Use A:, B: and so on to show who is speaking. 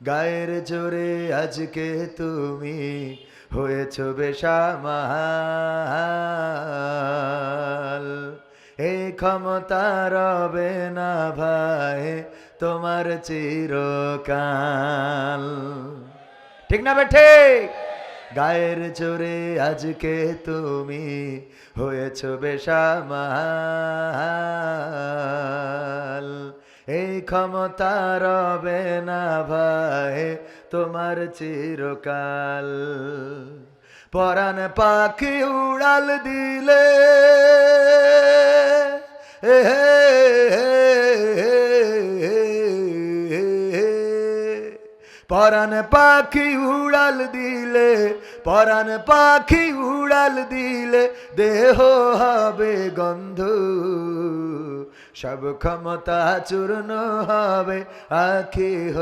A: গায়ের জোরে আজকে তুমি হয়েছ বেশামাল এই ক্ষমতা রবে না ভাই তোমার চিরকাল। ঠিক না বেঠে গায়ের জোরে আজকে তুমি হয়েছ বেশামাল ক্ষমতা রবে না ভাই তোমার চিরকাল। পরাণ পাখি উড়াল দিলে পরাণ পাখি উড়াল দিলে, পরাণ পাখি উড়াল দিলে দেহ হবে গন্ধ। সব ক্ষমতা চূর্ণ হবে আখি